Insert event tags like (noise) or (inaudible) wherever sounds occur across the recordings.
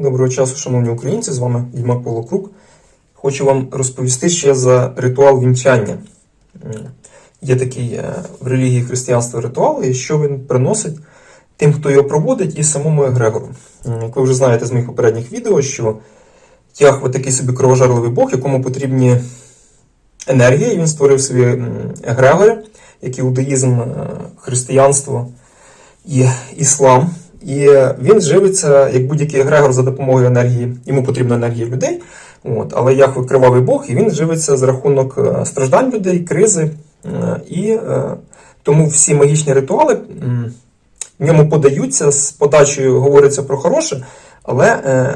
Доброго часу, шановні українці, з вами Єдьмак Павло Крук. Хочу вам розповісти ще за ритуал вінчання. Є такий е, в релігії християнства ритуал, і що він приносить тим, хто його проводить, і самому Егрегору. Як ви вже знаєте з моїх попередніх відео, що Яхве такий собі кровожерливий Бог, якому потрібні енергії. Він створив м, егрегори, як іудаїзм, е, християнство і іслам. І він живиться як будь-який егрегор за допомогою енергії. Йому потрібна енергія людей. От, але Яхве кривавий Бог, і він живиться за рахунок е, страждань людей, кризи. Е, І е, тому всі магічні ритуали в ньому подаються з подачею, говориться про хороше, але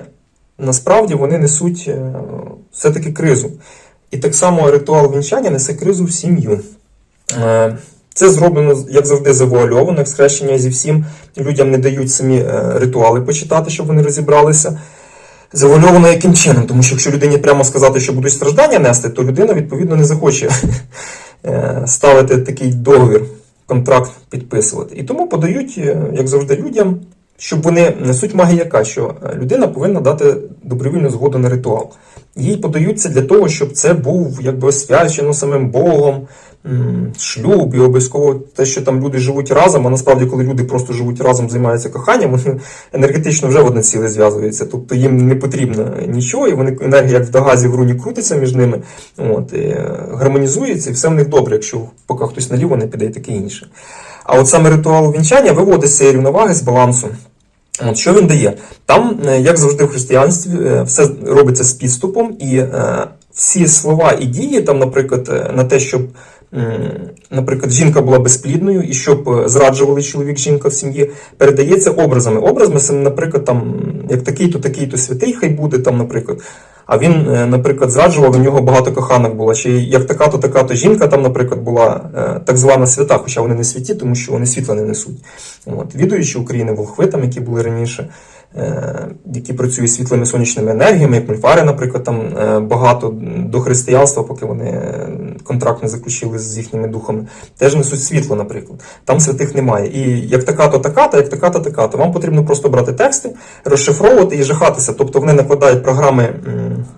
насправді вони несуть все-таки кризу. І так само ритуал вінчання несе кризу в сім'ю. Це зроблено, як завжди, завуальовано, як схрещення зі всім. Людям не дають самі е, ритуали почитати, щоб вони розібралися. Завуальовано яким чином? Тому що якщо людині прямо сказати, що будуть страждання нести, то людина, відповідно, не захоче (laughs) е, ставити такий договір, контракт підписувати. І тому подають, е, як завжди, людям, щоб вони несуть магіяка, що людина повинна дати добровільну згоду на ритуал. Їй подаються для того, щоб це був якби освячено самим Богом, шлюб і обов'язково те, що там люди живуть разом, а насправді, коли люди просто живуть разом, займаються коханням, вони енергетично вже в одне ціле зв'язуються. Тобто їм не потрібно нічого, і вони енергія, як в дагазі в руні крутиться між ними, от, і, е, гармонізується, і все в них добре, якщо поки хтось наліво не піде і таке інше. А от саме ритуал вінчання виводить з цієї рівноваги з балансу. От, що він дає? Там, е, як завжди в християнстві, е, все робиться з підступом, і всі слова і дії, там, наприклад, на те, щоб, наприклад, жінка була безплідною, і щоб е, зраджували чоловік, жінка в сім'ї, передається образами. Образами, наприклад, там, як такий-то, такий-то святий, хай буде, там, наприклад. А він, е, наприклад, зраджував, у нього багато коханок було. Чи як така-то, така-то жінка там, наприклад, була е, так звана свята, хоча вони не святі, тому що вони світла не несуть. От. Відуючи України волхви, там, які були раніше, е, які працюють світлими сонячними енергіями, як мульфари, наприклад, там е, багато до християнства, поки вони е, контракт не заключили з їхніми духами, теж несуть світло, наприклад. Там святих немає. І як така-то, така-то, як така-то, така-то. Вам потрібно просто брати тексти, розшифровувати і жахатися. Тобто вони накладають програми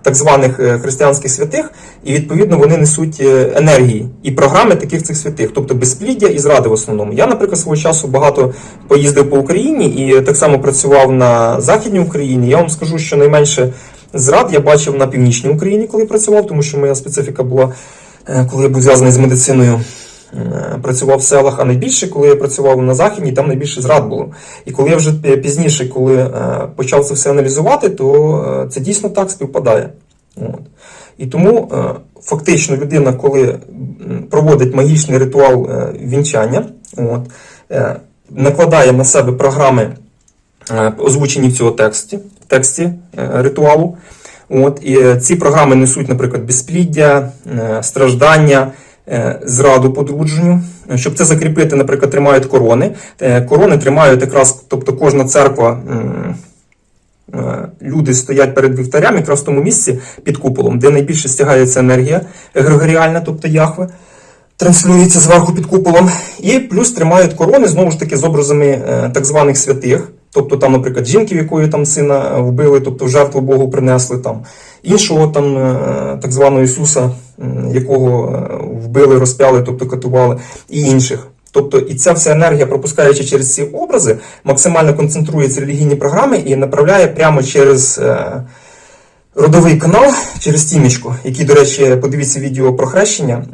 так званих е, християнських святих, і відповідно вони несуть е, енергії і програми таких цих святих, тобто безпліддя і зради в основному. Я, наприклад, свого часу багато поїздив по Україні і так само працював на Західній Україні. Я вам скажу, що найменше зрад я бачив на північній Україні, коли працював, тому що моя специфіка була, е, коли я був зв'язаний з медициною. Е, Працював в селах, а найбільше, коли я працював на західній, там найбільше зрад було. І коли я вже пізніше, коли е, почав це все аналізувати, то е, це дійсно так співпадає. От. І тому фактично людина, коли проводить магічний ритуал вінчання, от, накладає на себе програми, озвучені в цьому тексті, тексті ритуалу. От, і ці програми несуть, наприклад, безпліддя, страждання, зраду подружню. Е, Щоб це закріпити, наприклад, тримають корони. Е, Корони тримають якраз, тобто кожна церква. е, Люди стоять перед вівтарям якраз в тому місці під куполом, де найбільше стягається енергія егрегоріальна, тобто Яхве, транслюється зверху під куполом. І плюс тримають корони знову ж таки з образами е, так званих святих. Тобто там, наприклад, жінки, в якої там сина вбили, тобто жертву Богу принесли там іншого там е, так званого Ісуса, якого е, вбили, розп'яли, тобто катували, і інших. Тобто, і ця вся енергія, пропускаючи через ці образи, максимально концентрується релігійні програми і направляє прямо через е, родовий канал, через тімічку, який, до речі, подивіться відео про хрещення.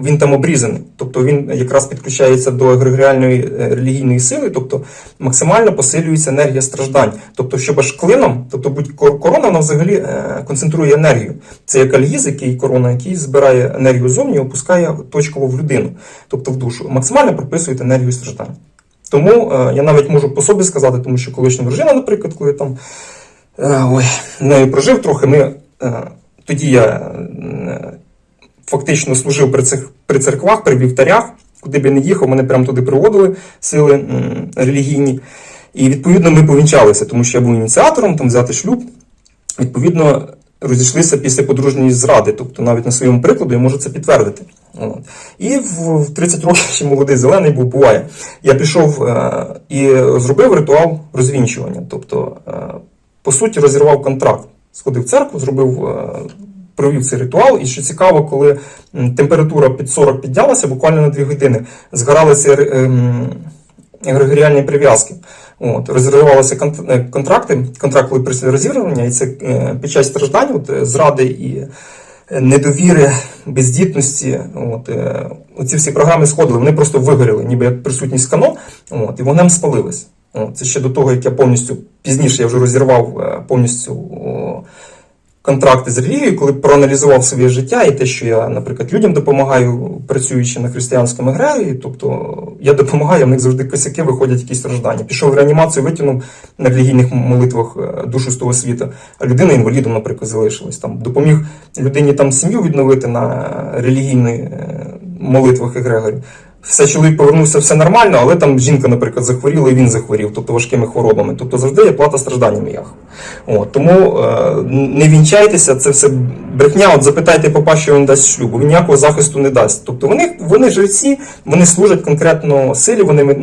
Він там обрізаний, тобто він якраз підключається до егрегоріальної е, релігійної сили, тобто максимально посилюється енергія страждань. Тобто, щоб аж клином, тобто будь кор- корона вона взагалі е, концентрує енергію. Це як альгіз, який корона, який збирає енергію зовні і опускає точково в людину, тобто в душу. Максимально прописує енергію страждань. Тому е, я навіть можу по собі сказати, тому що колишня дружина, наприклад, коли там ой, нею прожив трохи, ми тоді я фактично служив при цих при церквах, при вівтарях, куди б я не їхав, мене прямо туди приводили сили релігійні. І відповідно ми повінчалися, тому що я був ініціатором, там взяти шлюб. Відповідно, розійшлися після подружньої зради. Тобто, навіть на своєму прикладу я можу це підтвердити. І в в 30 років ще молодий зелений був, буває. Я пішов е, і зробив ритуал розвінчування. Тобто е, по суті розірвав контракт. Сходив в церкву, зробив, е, провів цей ритуал. І що цікаво, коли температура під 40 піднялася, буквально на 2 години згорали ці ем, егрегоріальні прив'язки. От, розривалися е, контракти, контракт були після розірвання, і це е, під час страждань, от, е, зради і е, недовіри, бездітності. От, е, оці всі програми сходили, вони просто вигоріли, ніби як присутність кано, от, і вогнем спалились. Це ще до того, як я повністю пізніше я вже розірвав е, повністю контракти з релігією, коли проаналізував своє життя і те, що я, наприклад, людям допомагаю, працюючи на християнському егрегорі, тобто я допомагаю, в них завжди косяки виходять якісь страждання. Пішов в реанімацію, витягнув на релігійних молитвах е, душу з того світу, а людина інвалідом, наприклад, залишилась. Там допоміг людині там сім'ю відновити на релігійних е, молитвах егрегорі. Все чоловік повернувся, все нормально, але там жінка, наприклад, захворіла і він захворів, тобто важкими хворобами. Тобто завжди є плата стражданням Яхве. От, тому е, не вінчайтеся, це все брехня. От запитайте попа, що він дасть шлюбу. Він ніякого захисту не дасть. Тобто вони, вони жреці, вони служать конкретно силі, вони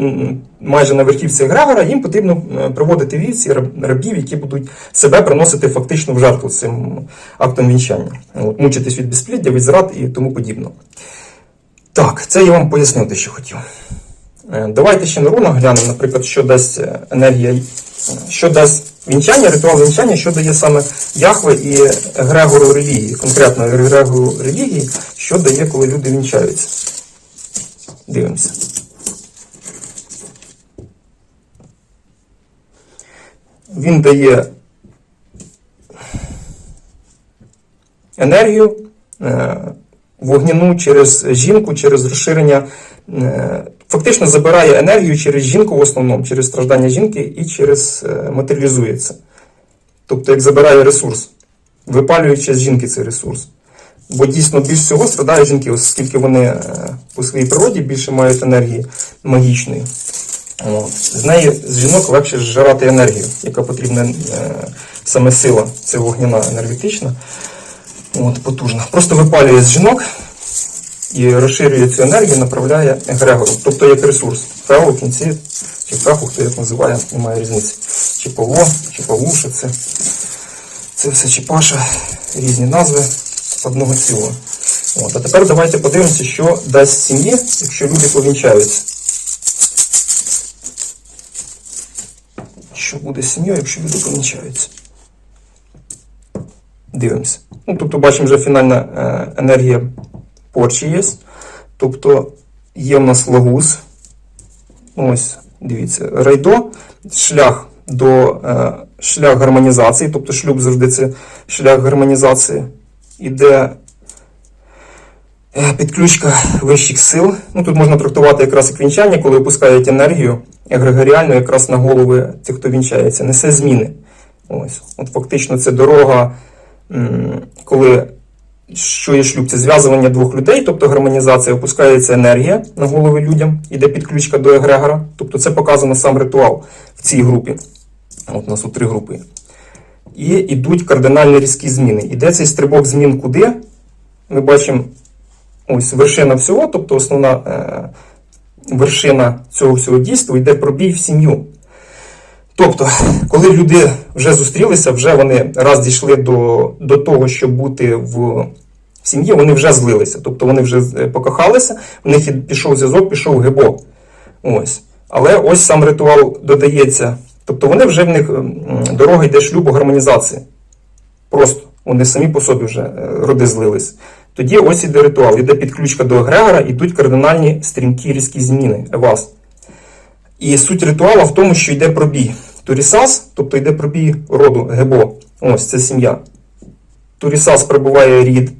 майже на верхівці Егрегора, їм потрібно е, проводити вівці рабів, які будуть себе приносити фактично в жертву цим актом вінчання. От, мучитись від безпліддя, від зрад і тому подібно. Так, це я вам пояснив те, що хотів. Е, Давайте ще на рунах глянемо, наприклад, що дасть енергія, що дасть вінчання, ритуал вінчання, що дає саме Яхве і Егрегору релігії, конкретно Егрегору релігії, що дає, коли люди вінчаються. Дивимося. Він дає енергію е, вогняну через жінку, через розширення. е, Фактично забирає енергію через жінку в основному, через страждання жінки і через е, матеріалізується. Тобто, як забирає ресурс, випалюючи з жінки цей ресурс. Бо дійсно більш всього страдають жінки, оскільки вони е, по своїй природі більше мають енергії магічної. З неї з жінок легше зжирати енергію, яка потрібна саме сила, це вогняна енергетична, от, потужна. Просто випалює з жінок і розширює цю енергію, направляє егрегору, тобто як ресурс. Фео в кінці, чи феху, хто як називає, немає різниці. Чи Павло, чи Павлуша, це, це все чи Паша, різні назви одного цілого. От, а тепер давайте подивимося, що дасть сім'ї, якщо люди повінчаються. Що буде з сім'єю, якщо люди помічаються? Дивимося. Ну, тобто, бачимо, вже фінальна е, енергія порчі є. Тобто є в нас лагус. Ось, дивіться, райдо, шлях до е, шлях гармонізації, тобто шлюб завжди це шлях гармонізації. Іде е, підключка вищих сил. Ну, тут можна трактувати якраз як вінчання, коли опускають енергію егрегоріальну якраз на голови тих, хто вінчається, несе зміни. Ось. От фактично це дорога, коли що є шлюб, це зв'язування двох людей, тобто гармонізація, опускається енергія на голови людям, іде підключка до егрегора. Тобто це показано сам ритуал в цій групі. От у нас тут три групи. І йдуть кардинальні різкі зміни. Іде цей стрибок змін куди? Ми бачимо ось вершина всього, тобто основна е, вершина цього всього дійства йде пробій в сім'ю. Тобто, коли люди вже зустрілися, вже вони раз дійшли до, до того, щоб бути в сім'ї, вони вже злилися. Тобто вони вже е, покохалися, в них пішов зв'язок, пішов гибо. Ось. Але ось сам ритуал додається. Тобто вони вже в них дорога йде шлюбу гармонізації. Просто вони самі по собі вже е, роди злились. Тоді ось іде ритуал, іде підключка до егрегора, ідуть кардинальні стрімкі різкі зміни вас. І суть ритуалу в тому, що йде пробій. Турісас, тобто йде пробій роду Гебо. Ось це сім'я. Турісас прибуває рід.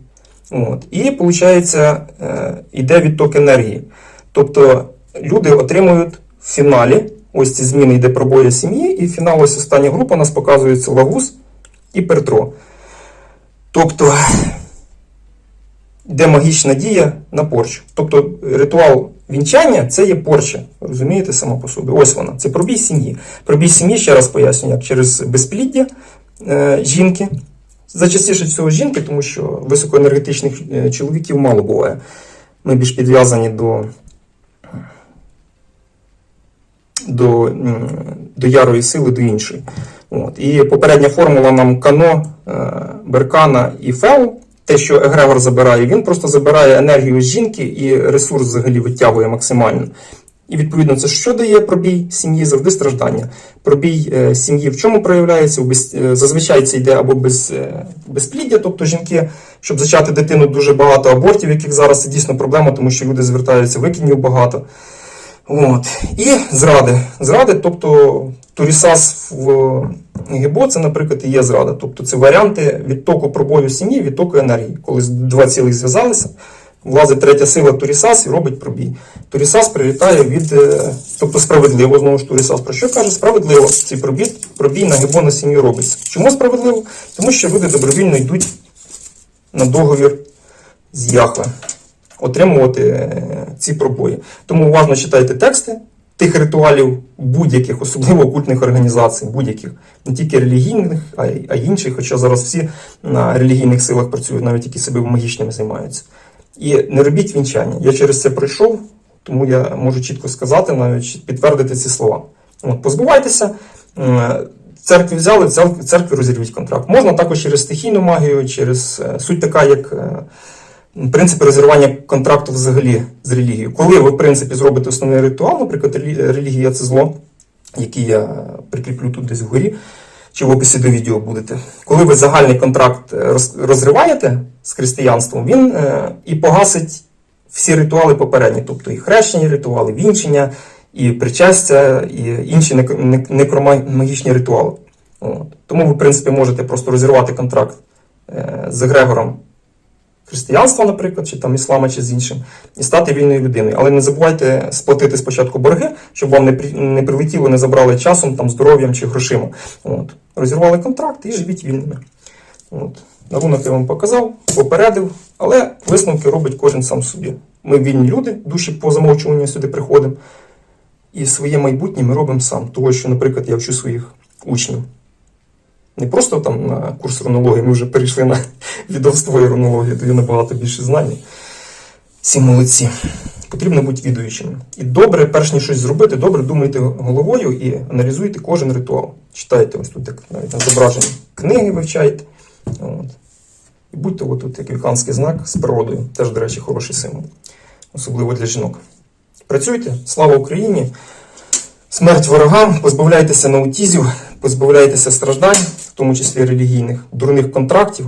От. І, виходить, йде відток енергії. Тобто люди отримують в фіналі, ось ці зміни йде пробоя сім'ї, і фінал ось остання група у нас показується Лагус і Пертро. Тобто йде магічна дія на порчу. Тобто ритуал вінчання це є порча. Розумієте, само по собі. Ось вона. Це пробій сім'ї. Пробій сім'ї, ще раз поясню, як через безпліддя е, жінки. Зачастіше всього жінки, тому що високоенергетичних е, чоловіків мало буває. Ми більш підв'язані до, до, до ярої сили, до іншої. От. І попередня формула нам Кано, е, Беркана і Феу, те, що Егрегор забирає, він просто забирає енергію з жінки і ресурс взагалі витягує максимально. І відповідно, це що дає пробій сім'ї? Завжди страждання. Пробій е, сім'ї в чому проявляється? Е, зазвичай це йде або без, е, безпліддя, тобто жінки, щоб зачати дитину, дуже багато абортів, яких зараз це дійсно проблема, тому що люди звертаються, викиднів багато. От. І зради. Зради, тобто турісас в ГІБО, це, наприклад, і є зрада. Тобто це варіанти відтоку пробою сім'ї, відтоку енергії. Коли два цілих зв'язалися, влазить третя сила Турісас і робить пробій. Турісас прилітає від, е, тобто справедливо, знову ж Турісас про що каже? Справедливо цей пробій, пробій на ГІБО на сім'ю робиться. Чому справедливо? Тому що люди добровільно йдуть на договір з Яхве отримувати е, ці пробої. Тому уважно читайте тексти тих ритуалів будь-яких, особливо окультних організацій, будь-яких, не тільки релігійних, а й інших, хоча зараз всі на релігійних силах працюють, навіть які себе магічними займаються. І не робіть вінчання. Я через це пройшов, тому я можу чітко сказати, навіть підтвердити ці слова. От, позбувайтеся. Церкві взяли, церкві, церкві розірвіть контракт. Можна також через стихійну магію, через е, суть така, як е, принципи розірвання контракту взагалі з релігією. Коли ви, в принципі, зробите основний ритуал, наприклад, релігія це зло, який я прикріплю тут десь вгорі, чи в описі до відео будете. Коли ви загальний контракт е, розриваєте з християнством, він е, і погасить всі ритуали попередні, тобто і хрещені ритуали, вінчення, і причастя, і інші нек- нек- некромагічні ритуали. От. Тому ви, в принципі, можете просто розірвати контракт е, з Егрегором християнства, наприклад, чи там іслама, чи з іншим, і стати вільною людиною. Але не забувайте сплатити спочатку борги, щоб вам не, не прилетіло, не забрали часом, там, здоров'ям чи грошима. От. Розірвали контракт і живіть вільними. От. Нарунок я вам показав, попередив, але висновки робить кожен сам собі. Ми вільні люди, душі по замовчуванню сюди приходимо. І своє майбутнє ми робимо сам. Того, що, наприклад, я вчу своїх учнів. Не просто там на курс рунології, ми вже перейшли на (laughs) відомство і рунологію, даю набагато більше знань. Всі молодці. Потрібно бути відуючими. І добре, перш ніж щось зробити, добре думайте головою і аналізуйте кожен ритуал. Читайте ось тут, як навіть на зображенні книги вивчайте. От. І будьте отут, як віканський знак з природою. Теж, до речі, хороший символ. Особливо для жінок. Працюйте, слава Україні! Смерть ворогам, позбавляйтеся наутізів, позбавляйтеся страждань, тому числі релігійних, дурних контрактів.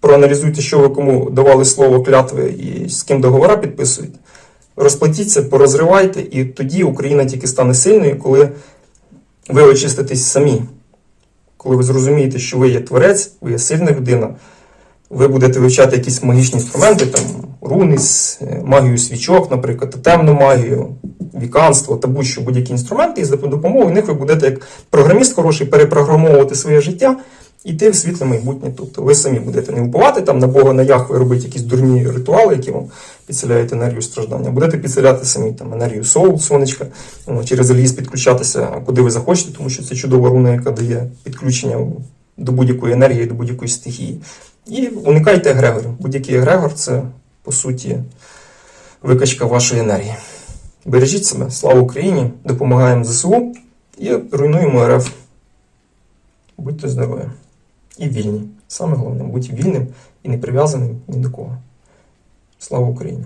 Проаналізуйте, що ви кому давали слово клятви і з ким договора підписуєте. Розплатіться, порозривайте, і тоді Україна тільки стане сильною, коли ви очиститесь самі. Коли ви зрозумієте, що ви є творець, ви є сильна людина, ви будете вивчати якісь магічні інструменти, там руни, е, магію свічок, наприклад, темну магію, віканство та будь-що будь-які інструменти, і за допомогою них ви будете як програміст хороший перепрограмовувати своє життя і йти в світле майбутнє. Тобто ви самі будете не уповати там на Бога, на Яхве, робити якісь дурні ритуали, які вам підселяють енергію страждання. Будете підселяти самі там енергію соул, сонечка, через реліз підключатися, куди ви захочете, тому що це чудова руна, яка дає підключення до будь-якої енергії, до будь-якої стихії. І уникайте егрегорів. Будь-який егрегор це, по суті, викачка вашої енергії. Бережіть себе, слава Україні! Допомагаємо ЗСУ і руйнуємо РФ. Будьте здорові і вільні. Саме головне, будьте вільним і не прив'язаним ні до кого. Слава Україні!